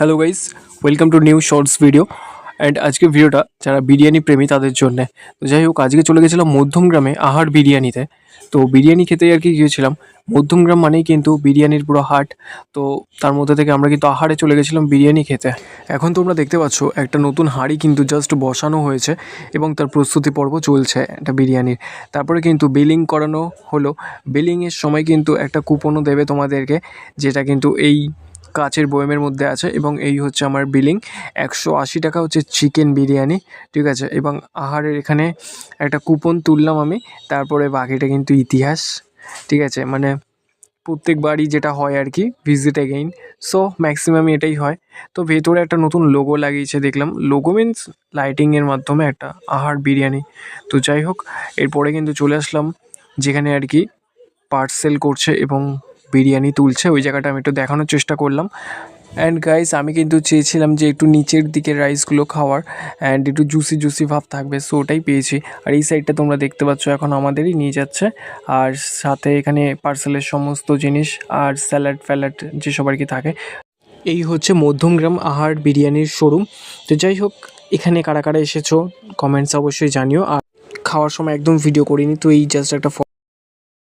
Hello guys welcome to new shorts video and আজকে ভিডিওটা যারা বিরিয়ানি প্রেমী তাদের জন্যে। তো যাই হোক, আজকে চলে গেছিলাম মধ্যমগ্রামে আহার বিরিয়ানিতে। তো বিরিয়ানি খেতেই আর কি গিয়েছিলাম। মধ্যমগ্রাম মানেই কিন্তু বিরিয়ানির পুরো হাট। তো তার মধ্যে থেকে আমরা কিন্তু আহারে চলে গেছিলাম বিরিয়ানি খেতে। এখন তোমরা দেখতে পাচ্ছ, একটা নতুন হাঁড়ি কিন্তু জাস্ট বসানো হয়েছে এবং তার প্রস্তুতি পর্ব চলছে একটা বিরিয়ানির। তারপরে কিন্তু বিলিং করানো হলো। বিলিংয়ের সময় কিন্তু একটা কুপনও দেবে তোমাদেরকে, যেটা কিন্তু এই কাচের বয়মের মধ্যে আছে এবং এই হচ্ছে আমার বিলিং। একশো আশি টাকা হচ্ছে চিকেন বিরিয়ানি, ঠিক আছে? এবং আহারের এখানে একটা কুপন তুললাম আমি, তারপরে বাকিটা কিন্তু ইতিহাস, ঠিক আছে? মানে প্রত্যেকবারই যেটা হয় আর কি ভিজিট এগেইন সো ম্যাক্সিমাম এটাই হয়। তো ভেতরে একটা নতুন লোগো লাগিয়েছে, দেখলাম। লোগো মিন্স লাইটিংয়ের মাধ্যমে একটা আহার বিরিয়ানি। তো যাই হোক, এরপরে কিন্তু চলে আসলাম, যেখানে আর কি পার্সেল করছে এবং বিরিয়ানি তুলছে, ওই জায়গাটা আমি একটু দেখানোর চেষ্টা করলাম। অ্যান্ড গাইস আমি কিন্তু চেয়েছিলাম যে একটু নিচের দিকে রাইসগুলো খাওয়ার অ্যান্ড একটু জুসি জুসি ভাব থাকবে সো ওটাই পেয়েছি। আর এই সাইডটা তোমরা দেখতে পাচ্ছ, এখন আমাদেরই নিয়ে যাচ্ছে। আর সাথে এখানে পার্সেলের সমস্ত জিনিস আর স্যালাড ফ্যালাড যেসব আর কি থাকে। এই হচ্ছে মধ্যমগ্রাম আহার বিরিয়ানির শোরুম তো যাই হোক, এখানে কারা কারা এসেছ কমেন্টস অবশ্যই জানিও। আর খাওয়ার সময় একদম ভিডিও করিনি, তো এই জাস্ট একটা